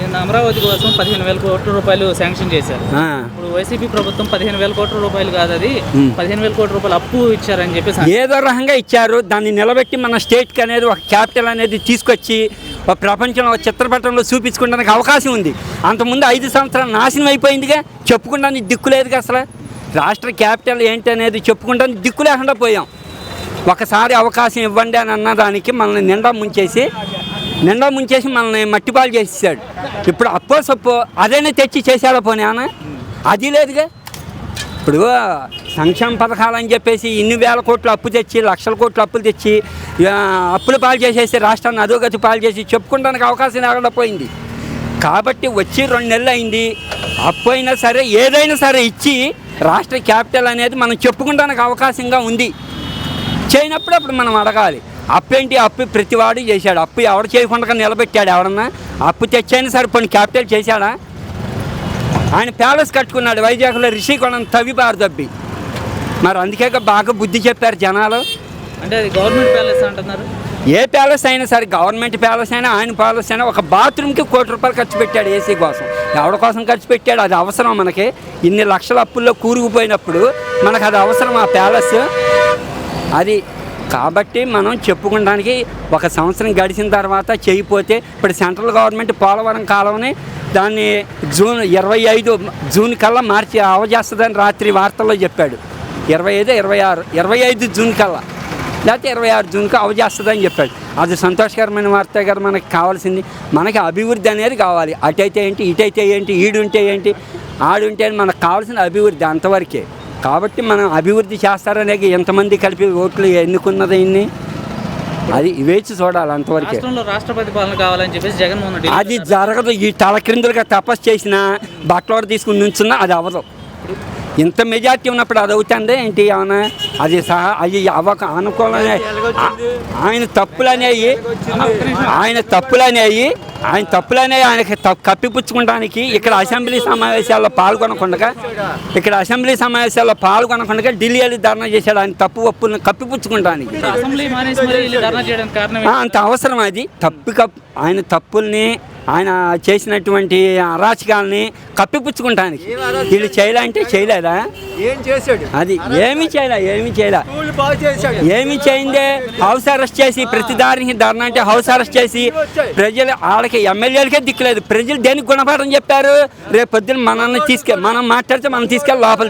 నిన్న అమరావతి కోసం పదిహేను వేల కోట్ల రూపాయలు శాంక్షన్ చేశారు. ఇప్పుడు వైసీపీ ప్రభుత్వం పదిహేను వేల కోట్ల రూపాయలు కాదు అది. పదిహేను వేల కోట్ల రూపాయలు అప్పు ఇచ్చారని చెప్పేసి ఏదో రకంగా ఇచ్చారు. దాన్ని నిలబెట్టి మన స్టేట్కి అనేది ఒక క్యాపిటల్ అనేది తీసుకొచ్చి ఒక ప్రపంచంలో ఒక చిత్రపటంలో చూపించుకోవడానికి అవకాశం ఉంది. అంతకుముందు ఐదు సంవత్సరాలు నాశనం అయిపోయిందిగా. చెప్పుకుంటానికి దిక్కు లేదుగా అసలు. రాష్ట్ర క్యాపిటల్ ఏంటి అనేది చెప్పుకుంటానికి దిక్కు లేకుండా పోయాం. ఒకసారి అవకాశం ఇవ్వండి అని అన్నదానికి మనల్ని నిండా ముంచేసి నిండా ముంచేసి మనల్ని మట్టిపాలు చేసేసాడు. ఇప్పుడు అప్పో సప్పో అదైనా తెచ్చి చేశాడా పోనీ ఆయన అది లేదుగా. ఇప్పుడు సంక్షేమ పథకాలు అని చెప్పేసి ఇన్ని వేల కోట్లు అప్పు తెచ్చి లక్షల కోట్లు అప్పులు తెచ్చి అప్పులు పాలు చేసేసి రాష్ట్రాన్ని అధోగతి పాలు చేసి చెప్పుకోవడానికి అవకాశం లేకుండా పోయింది. కాబట్టి వచ్చి రెండు నెలలు అయింది. అప్పు అయినా సరే ఏదైనా సరే ఇచ్చి రాష్ట్ర క్యాపిటల్ అనేది మనం చెప్పుకోవడానికి అవకాశంగా ఉంది. చేయనప్పుడు అప్పుడు మనం అడగాలి. అప్పు ఏంటి? అప్పు ప్రతివాడు చేశాడు. అప్పు ఎవడు చేయకుండా నిలబెట్టాడు ఎవడన్నా? అప్పు తెచ్చైనా సరే కొన్ని క్యాపిటల్ చేశాడా? ఆయన ప్యాలెస్ కట్టుకున్నాడు. వైజాగ్లో రిషికొండం తవ్వి బారు దబ్బి మరి అందుకే బాగా బుద్ధి చెప్పారు జనాలు. అంటే అది గవర్నమెంట్ ప్యాలెస్ అంటున్నారు? ఏ ప్యాలెస్ అయినా సరే గవర్నమెంట్ ప్యాలెస్ అయినా ఆయన ప్యాలెస్ అయినా ఒక బాత్రూమ్కి కోటి రూపాయలు ఖర్చు పెట్టాడు ఏసీ కోసం. ఎవరి కోసం ఖర్చు పెట్టాడు? అది అవసరం మనకి. ఇన్ని లక్షల అప్పుల్లో కూరుకుపోయినప్పుడు మనకు అది అవసరం ఆ ప్యాలెస్. అది కాబట్టి మనం చెప్పుకోవడానికి ఒక సంవత్సరం గడిచిన తర్వాత చేయిపోతే ఇప్పుడు సెంట్రల్ గవర్నమెంట్ పోలవరం కాలంని దాన్ని జూన్ ఇరవై ఐదు జూన్ కల్లా మార్చి అవజేస్తుందని రాత్రి వార్తల్లో చెప్పాడు. ఇరవై ఐదు ఇరవై ఆరు ఇరవై ఐదు జూన్ కల్లా. లేకపోతే ఇరవై ఆరు జూన్కి అవజేస్తుందని చెప్పాడు. అది సంతోషకరమైన వార్త గారు మనకి కావాల్సింది. మనకి అభివృద్ధి అనేది కావాలి. అటైతే ఏంటి ఇటైతే ఏంటి ఈడుంటే ఏంటి ఆడుంటే మనకు కావాల్సిన అభివృద్ధి అంతవరకే. కాబట్టి మనం అభివృద్ధి చేస్తారనే ఎంతమంది కలిపి ఓట్లు ఎన్నుకున్నది ఇన్ని? అది వేచి చూడాలి అంతవరకే. రాష్ట్రపతి పాలన కావాలని చెప్పేసి జగన్మోహన్ రెడ్డి అది జరగదు. ఈ తలక్రిందులుగా తపస్సు చేసిన బట్టలు తీసుకుని నుంచున్నా అది అవ్వదు. ఇంత మెజార్టీ ఉన్నప్పుడు అది అవుతుంది ఏంటి ఏమన్నా? అది సహా అది అవ్వక అనుకూలమే. ఆయన తప్పులు అనేవి ఆయన తప్పులు అనేవి ఆయన తప్పులు అనేవి ఆయనకి కప్పిపుచ్చుకోవడానికి ఇక్కడ అసెంబ్లీ సమావేశాల్లో పాల్గొనకుండా ఇక్కడ అసెంబ్లీ సమావేశాల్లో పాల్గొనకుండా ఢిల్లీ వెళ్ళి ధర్నా చేశాడు. ఆయన తప్పు ఒప్పులను కప్పిపుచ్చుకోవడానికి అంత అవసరం అది తప్పు ఆయన తప్పుల్ని ఆయన చేసినటువంటి అరాచకాలని కప్పిపుచ్చుకుంటానికి. వీళ్ళు చేయాలంటే చేయలేదా? ఏం చేశాడు? అది ఏమీ చేయలే ఏమీ చేయలే. ఏమి చేయిందే? హౌస్ అరెస్ట్ చేసి ప్రతి దారికి ధర్నా అంటే హౌస్ అరెస్ట్ చేసి ప్రజలు వాళ్ళకి ఎమ్మెల్యేలకే దిక్కులేదు. ప్రజలు దేనికి గుణపాఠం చెప్పారు? రేపు పొద్దున్న మనల్ని తీసుకె మనం మాట్లాడితే మనం తీసుకెళ్ళి లోపల